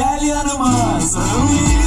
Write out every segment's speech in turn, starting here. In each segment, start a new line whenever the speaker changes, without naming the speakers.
Eliane é Massa, Luiz.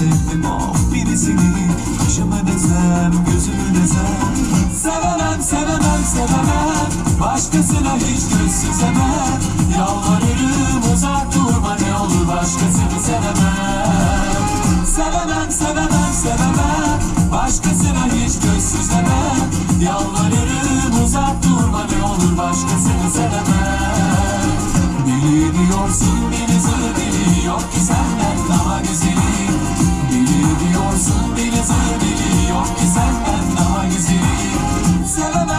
Sevdim of birisini. Kaşı mı desem gözü mü desem Sevemem sevemem sevemem. Başkasına hiç göz süzemem Yalvarırım uzak durma ne olur başkasını sevemem. Sevemem sevemem sevemem. Başkasına hiç göz süzemem Yalvarırım uzak durma ne olur başkasını sevemem. Deli diyorsun beni zır deli Yok ki senden daha güzeli deli Yok ki senden daha güzeli Sevemem sevemem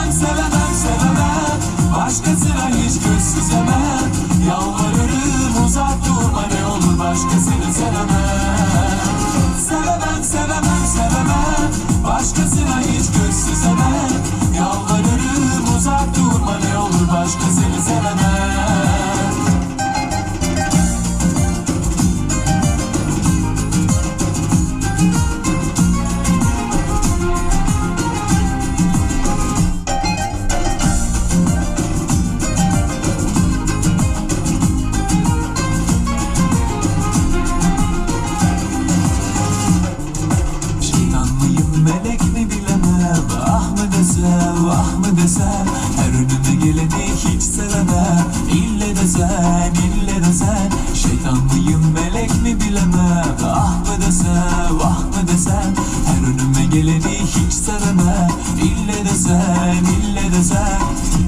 desen ille desen Şeytan mıyım melek mi bilemem. Ah mı desem ah mı desem Her önüme geleni hiç sevemem. İlle desen ille desen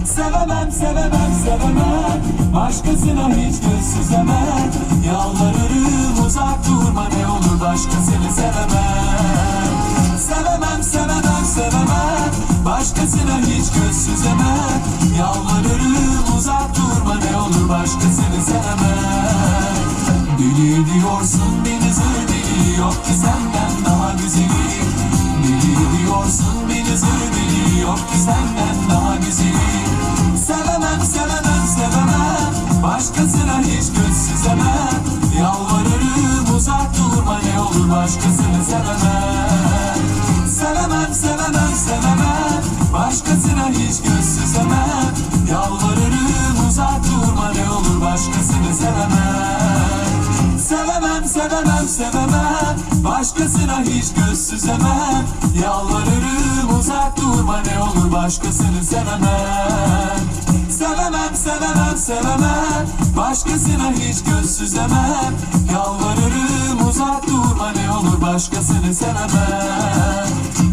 Sevemem sevemem sevemem. Başkasına hiç göz süzemem. Yalvarırım uzak durma ne olur başkasını sevemem. Sevemem sevemem sevemem. Başkasına hiç göz süzemem. Yalvarırım Yok ki daha güzeli Deli diyorsun beni deli Yok ki senden daha güzeli Sevemem sevemem sevemem. Başkasına hiç göz süzemem Yalvarırım uzak durma ne olur başkasını sevemem. Sevemem sevemem sevemem. Başkasına hiç göz süzemem Yalvarırım uzak durma ne olur başkasını sevemem. Sevemem Sevemem sevemem sevemem Başkasına hiç göz süzemem. Yalvarırım uzak durma ne olur başkasını sevemem. Sevemem sevemem sevemem. Başkasına hiç göz süzemem. Yalvarırım uzak durma ne olur başkasını sevemem.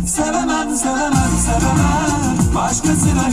Sevemem sevemem sevemem. Başkasına